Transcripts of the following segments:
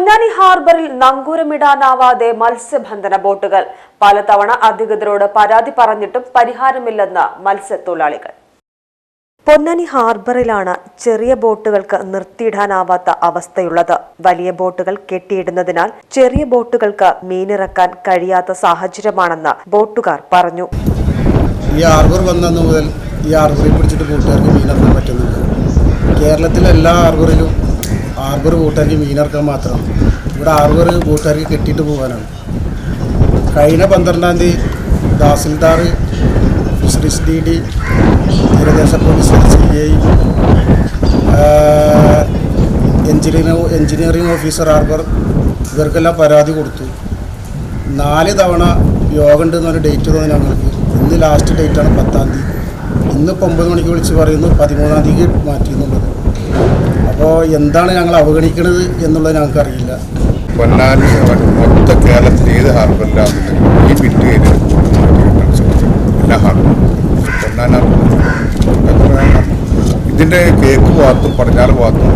പൊന്നാനി ഹാർബറിൽ നങ്കൂരമിടാനാവാതെ മത്സ്യബന്ധന ബോട്ടുകൾ. പലതവണ അധികൃതരോട് പരാതി പറഞ്ഞിട്ടും പരിഹാരമില്ലെന്ന് മത്സ്യത്തൊഴിലാളികൾ. പൊന്നാനി ഹാർബറിലാണ് ചെറിയ ബോട്ടുകൾക്ക് നിർത്തിയിടാനാവാത്ത അവസ്ഥയുള്ളത്. വലിയ ബോട്ടുകൾ കെട്ടിയിടുന്നതിനാൽ ചെറിയ ബോട്ടുകൾക്ക് മീനിറക്കാൻ കഴിയാത്ത സാഹചര്യമാണെന്ന് ബോട്ടുകാർ പറഞ്ഞു. ഈ ഹാർബർ വന്നന്ന് മുതൽ ഈ ഹാർബറിൽ പിടിച്ചിട്ട് കൂട്ടുകാർക്ക് മീനിറക്കാൻ പറ്റുന്നുണ്ട്. കേരളത്തിലെ എല്ലാ ഹാർബറിലും ഹാർബർ കൂട്ടുകാർക്ക് മീനിറക്കാൻ മാത്രം. ഇവിടെ ആർബർ കൂട്ടുകാർക്ക് കെട്ടിയിട്ട് പോകാനാണ്. കഴിഞ്ഞ പന്ത്രണ്ടാം തീയതി തഹസിൽദാർ ഫിഷറീസ് ഡി ഡി തീരദേശ police C I engineering engineering officer harbour ഇവർക്കെല്ലാം പരാതി കൊടുത്തു. നാല് തവണ യോഗം ഉണ്ടെന്ന് പറഞ്ഞ ഡേറ്റ് തോന്നി ഞങ്ങൾക്ക്. ഇന്ന് ലാസ്റ്റ് ഡേറ്റാണ് പത്താം തീയതി. ഇന്നിപ്പോൾ ഒമ്പത് മണിക്ക് വിളിച്ച് പറയുന്നു പതിമൂന്നാം തീയതി മാറ്റി എന്നുള്ളത് അപ്പോൾ എന്താണ് ഞങ്ങൾ അവഗണിക്കുന്നത് എന്നുള്ളത് ഞങ്ങൾക്കറിയില്ല. പൊന്നാനി മൊത്ത കേരളത്തിൽ ഏത് ഹാർബറിലാണെങ്കിലും ഈ എല്ലാ ഇതിന്റെ കേക്ക് ഭാഗത്തും പടിഞ്ഞാറ് ഭാഗത്തും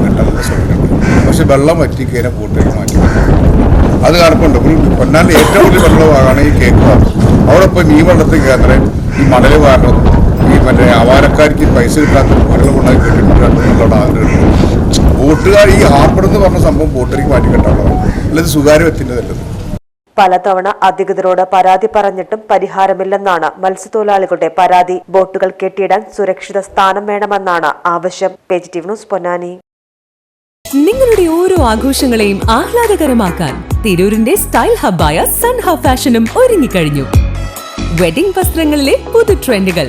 കിട്ടാനുള്ള ശ്രമിക്കുന്നുണ്ട് പക്ഷെ വെള്ളം വറ്റി കഴിഞ്ഞാൽ കൂട്ടേക്ക് മാറ്റി. അത് കാണപ്പുണ്ട്. ഒരു ഏറ്റവും വലിയ വെള്ളമാണ് ഈ കേക്ക് ഭാഗം അവിടെ ഇപ്പോൾ നീ വെള്ളത്തിൽ കയറാൻ ഈ മണൽ കാരണം മറ്റേ അവാരക്കാർക്ക് പൈസ കിട്ടാത്ത മണൽ കൊണ്ടാക്കി കെട്ടിട്ടുണ്ട് ആഗ്രഹം. ബോട്ടുകാർ ഈ ഹാർബർ എന്ന് പറഞ്ഞ സംഭവം ബോട്ടിലേക്ക് മാറ്റി അല്ലെങ്കിൽ അല്ലാതെ സ്വകാര്യ വ്യക്തിന്റെതല്ലത് പലതവണ അധികൃതരോട് പരാതി പറഞ്ഞിട്ടും പരിഹാരമില്ലെന്നാണ് മത്സ്യത്തൊഴിലാളികളുടെ പരാതി. ബോട്ടുകൾ കെട്ടിയിടാൻ സുരക്ഷിത സ്ഥാനം വേണമെന്നാണ് ആവശ്യം. Positive news Ponnani. നിങ്ങളുടെ ഓരോ ആഘോഷങ്ങളെയും ആഹ്ലാദകരമാക്കാൻ തിരൂരിന്റെ സ്റ്റൈൽ ഹബ്ബായ സൺ ഹബ് ഫാഷനും ഒരുങ്ങിക്കഴിഞ്ഞു. വെഡിംഗ് വസ്ത്രങ്ങളിലെ പുതു ട്രെൻഡുകൾ.